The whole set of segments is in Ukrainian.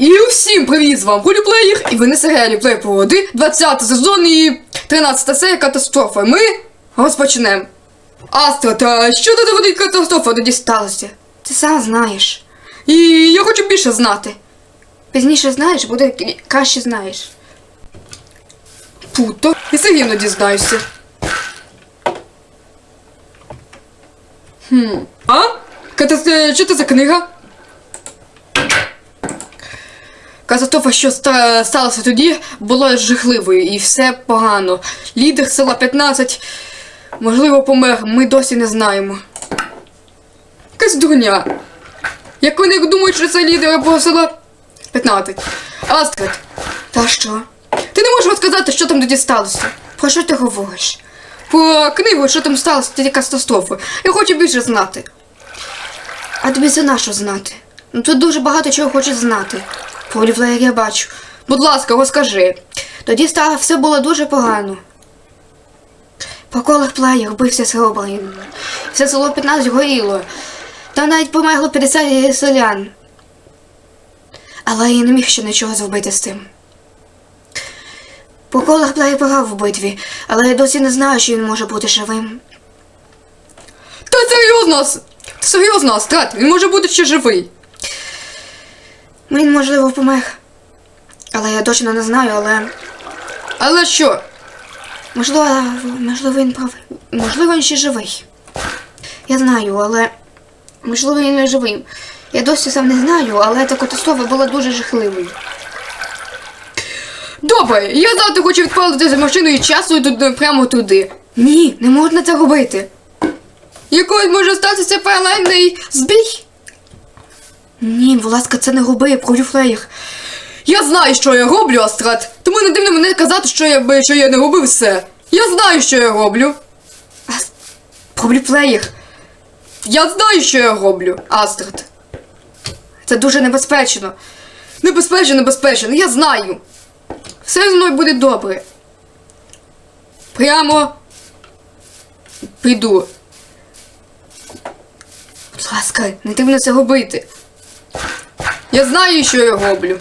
І всім привіт з вами Гуліплеєр, і ви на серіалі Плей Погоди, 20 сезон і 13 серія катастрофа. Ми розпочнемо. Астра, та що до доводить катастрофа тоді сталося? Ти сам знаєш. І я хочу більше знати. Пізніше знаєш, буде краще знаєш. Путо. І все рівно дізнаюся. Хм. А? Катастрофа, що це за книга? Катастрофа, що ста- сталося тоді, була жахливою і все погано. Лідер села 15, можливо, помер, ми досі не знаємо. Якась дурня. Як вони думають, що це лідер або села 15. Астрид, Та що? ти не можеш розказати, що там тоді сталося? Про що ти говориш? Про книгу, що там сталося тоді катастрофи. Я хочу більше знати. А тобі це нащо знати? Ну тут дуже багато чого хочеш знати. Про Олівлеєр я бачу. Будь ласка, розкажи. Тоді стало все було дуже погано. По колах плеєр бився село. Все село 15 горіло. Там навіть померло 50 селян. Але я не міг ще нічого зробити з цим. По колах плеєр програв в битві, але я досі не знаю, що він може бути живим. Та серйозно, серйозно, Астрад, він може бути ще живий. Він, можливо, помер. Але я точно не знаю, але. Але що? Можливо, можливо, він правий. Можливо, він ще живий. Я знаю, але. Можливо, він не живий. Я досі сам не знаю, але та катастрофа була дуже жахливою. Добре, я завтра хочу відправити за машиною часу туди, прямо туди. Ні, не можна це робити. Якось може статися паралельний збій. Ні, будь ласка, це не роби, про флеєр. Я знаю, що я роблю, Астрад. Тому не дивно мене казати, що я, що я не робив все. Я знаю, що я роблю. Про флеєр. Я знаю, що я роблю, Астрад. Це дуже небезпечно. Небезпечно, небезпечно, я знаю. Все зі мною буде добре. Прямо піду. Будь ласка, не дивно це робити. Я знаю, що я роблю.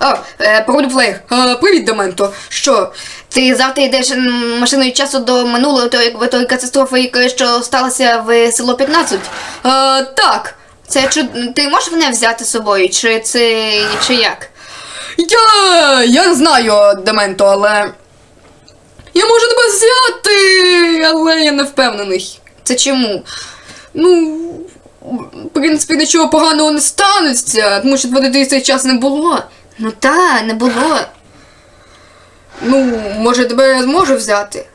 А, е, Паролюплеєр, е, привіт, Дементо. Що? Ти завтра йдеш м, машиною часу до минулого тої, тої катастрофи, яка- що сталося в село 15. Е, так. Це чу- ти можеш мене взяти з собою, чи це чи як? Я. Я не знаю, Дементо, але. Я можу тебе взяти, але я не впевнений. Це чому? Ну, принципі, нічого поганого не станеться, тому що тводи цей час не було. Ну та, не було. Ну, може, тебе я зможу взяти.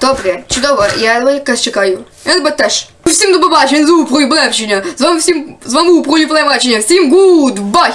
Добре, чудово, я якраз чекаю. Я тебе теж. Всім до побачення, з вами З вами всім з вами у Всім гуд, бай!